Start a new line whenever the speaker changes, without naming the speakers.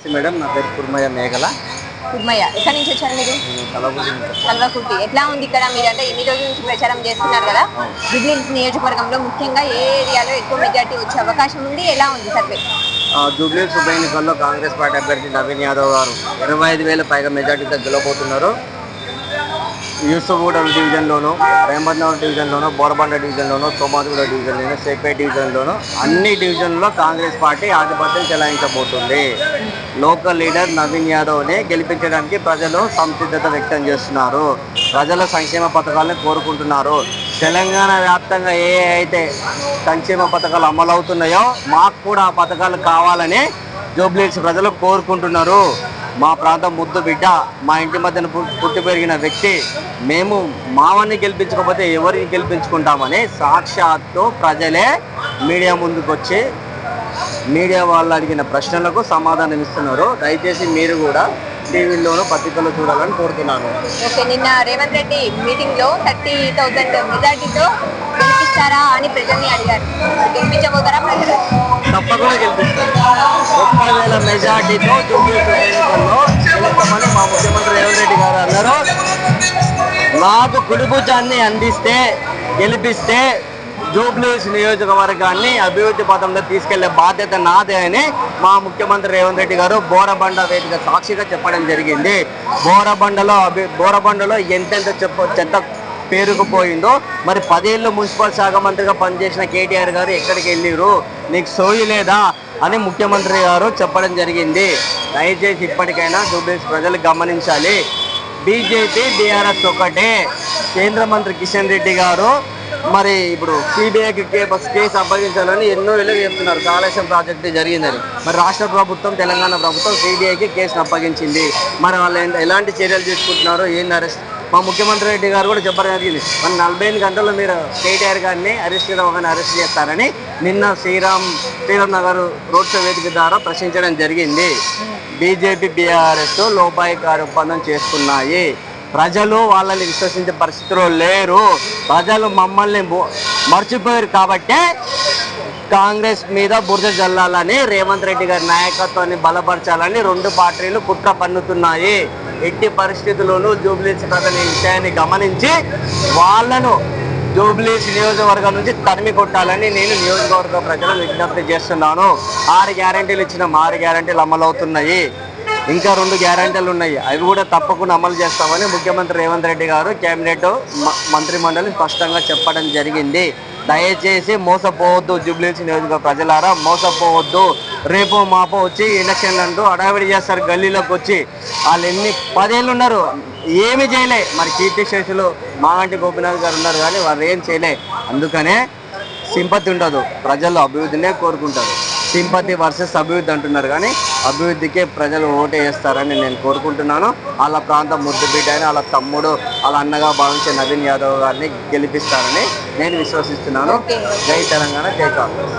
Madam నా పేరు కుర్మయ్య మేఘల.
కుర్మయ్య ఎక్కడి నుంచి వచ్చారు మీరు. కల్వకుర్తి ఎట్లా ఉంది ఇక్కడ? మీరు అంటే ఎన్ని రోజుల నుంచి ప్రచారం చేస్తున్నారు కదా? జూబ్లీహిల్స్ నియోజకవర్గంలో ముఖ్యంగా ఏ ఏరియాలో ఎక్కువ మెజార్టీ వచ్చే అవకాశం ఉంది? ఎలా ఉంది సర్వే?
జూబ్లీహిల్స్ ఉప ఎన్నికల్లో కాంగ్రెస్ పార్టీ అభ్యర్థి నవీన్ యాదవ్ గారు ఇరవై ఐదు వేల పైగా మెజార్టీతో గెలవబోతున్నారు. యూసుఫ్గూడెం డివిజన్లోను రేమద్నగర్ డివిజన్లోను బోరబండ డివిజన్లోను సోమాజిగూడ డివిజన్లోను సేపేట్ డివిజన్లోను అన్ని డివిజన్లలో కాంగ్రెస్ పార్టీ ఆధిపత్యం చెలాయించబోతుంది. లోకల్ లీడర్ నవీన్ యాదవ్ని గెలిపించడానికి ప్రజలు సంసిద్ధత వ్యక్తం చేస్తున్నారు. ప్రజల సంక్షేమ పథకాలను కోరుకుంటున్నారు. తెలంగాణ వ్యాప్తంగా ఏ అయితే సంక్షేమ పథకాలు అమలవుతున్నాయో మాకు కూడా ఆ పథకాలు కావాలని జూబ్లీస్ ప్రజలు కోరుకుంటున్నారు. మా ప్రాంతం ముద్దు బిడ్డ మా ఇంటి మధ్యన పుట్టి పెరిగిన వ్యక్తి మేము మావన్ని గెలిపించకపోతే ఎవరిని గెలిపించుకుంటామని సాక్షాత్తు ప్రజలే మీడియా ముందుకు వచ్చి మీడియా వాళ్ళు అడిగిన ప్రశ్నలకు సమాధానం ఇస్తున్నారు. దయచేసి మీరు కూడా టీవీలోనూ పత్రికల్లో చూడాలని కోరుతున్నాను.
ఓకే నిన్న రేవంత్ రెడ్డి మీటింగ్లో థర్టీ థౌసండ్ మెజార్టీతో గెలిపిస్తారా అని ప్రజల్ని అడిగారు. గెలిపించబోతారా ప్రజలు?
మెజార్టీతో జూబ్లీహిల్స్ ఎన్నికల్లో గెలుస్తామని మా ముఖ్యమంత్రి రేవంత్ రెడ్డి గారు అన్నారు. నాకు కుడిభుజాన్ని అందిస్తే గెలిపిస్తే జూబ్లీస్ నియోజకవర్గాన్ని అభివృద్ధి పథంలో తీసుకెళ్ళే బాధ్యత నాదే అని మా ముఖ్యమంత్రి రేవంత్ రెడ్డి గారు బోరబండ వేదిక సాక్షిగా చెప్పడం జరిగింది. బోరబండలో అభి బోరబండలో ఎంతెంత చెప్ప చెత్త పేరుకుపోయిందో మరి పదేళ్ళు మున్సిపల్ శాఖ మంత్రిగా పనిచేసిన కేటీఆర్ గారు ఎక్కడికి వెళ్ళిరు నీకు సోయి లేదా? అని ముఖ్యమంత్రి గారు చెప్పడం జరిగింది. దయచేసి ఇప్పటికైనా జూబ్లీస్ ప్రజలు గమనించాలి. బీజేపీ బీఆర్ఎస్ ఒకటే. కేంద్ర మంత్రి కిషన్ రెడ్డి గారు మరి ఇప్పుడు సిబిఐకి కేసు అప్పగించాలని ఎన్నో ఏళ్ళు చెప్తున్నారు కాళేశ్వరం ప్రాజెక్టు జరిగిందని. మరి రాష్ట్ర ప్రభుత్వం తెలంగాణ ప్రభుత్వం సిబిఐకి కేసును అప్పగించింది. మరి వాళ్ళు ఎలాంటి చర్యలు తీసుకుంటున్నారు? ఏంది అరెస్ట్? మా ముఖ్యమంత్రి రెడ్డి గారు కూడా చెప్పడం జరిగింది. మన నలభై ఎనిమిది గంటల్లో మీరు కేటీఆర్ గారిని అరెస్ట్ చేయడం అరెస్ట్ చేస్తారని నిన్న శ్రీరామ్ శ్రీరామ్ నగర్ రోడ్ షో వేదిక ద్వారా ప్రశ్నించడం జరిగింది. బీజేపీ బీఆర్ఎస్ లోపాయికారి ఒప్పందం చేసుకున్నాయి ప్రజలు వాళ్ళని విశ్వసించే పరిస్థితిలో లేరు. ప్రజలు మమ్మల్ని మర్చిపోయారు కాబట్టే కాంగ్రెస్ మీద బురద జల్లాలని రేవంత్ రెడ్డి గారి నాయకత్వాన్ని బలపరచాలని రెండు పార్టీలు కుట్ర పన్నుతున్నాయి. ఎట్టి పరిస్థితుల్లోనూ జూబ్లీస్ ప్రజలు ఈ విషయాన్ని గమనించి వాళ్ళను జూబ్లీస్ నియోజకవర్గం నుంచి తరిమి కొట్టాలని నేను నియోజకవర్గ ప్రజలను విజ్ఞప్తి చేస్తున్నాను. ఆరు గ్యారంటీలు ఇచ్చిన. ఆరు గ్యారంటీలు అమలవుతున్నాయి. ఇంకా రెండు గ్యారంటీలు ఉన్నాయి. అవి కూడా తప్పకుండా అమలు చేస్తామని ముఖ్యమంత్రి రేవంత్ రెడ్డి గారు కేబినెట్ మ- మంత్రి మండలి స్పష్టంగా చెప్పడం జరిగింది. దయచేసి మోసపోవద్దు జూబ్లీస్ నియోజక ప్రజలారా. మోసపోవద్దు. రేపు మాపో వచ్చి ఎలక్షన్లు అంటూ అడావిడి చేస్తారు గల్లీలోకి వచ్చి. వాళ్ళు ఎన్ని పదేళ్ళు ఉన్నారు? ఏమి చేయలే. మరి కీర్తి శేషులు మాగంటి గోపినాథ్ గారు ఉన్నారు కానీ వారు ఏం చేయలే. అందుకనే సింపతి ఉండదు. ప్రజలు అభివృద్ధినే కోరుకుంటారు. సింపతి వర్సెస్ అభివృద్ధి అంటున్నారు కానీ అభివృద్ధికే ప్రజలు ఓటే వేస్తారని నేను కోరుకుంటున్నాను. వాళ్ళ ప్రాంతం ముద్దు బిడ్డ అని వాళ్ళ తమ్ముడు వాళ్ళ అన్నగా భావించే నవీన్ యాదవ్ గారిని గెలిపిస్తారని నేను విశ్వసిస్తున్నాను. జై తెలంగాణ జై కాంగ్రెస్.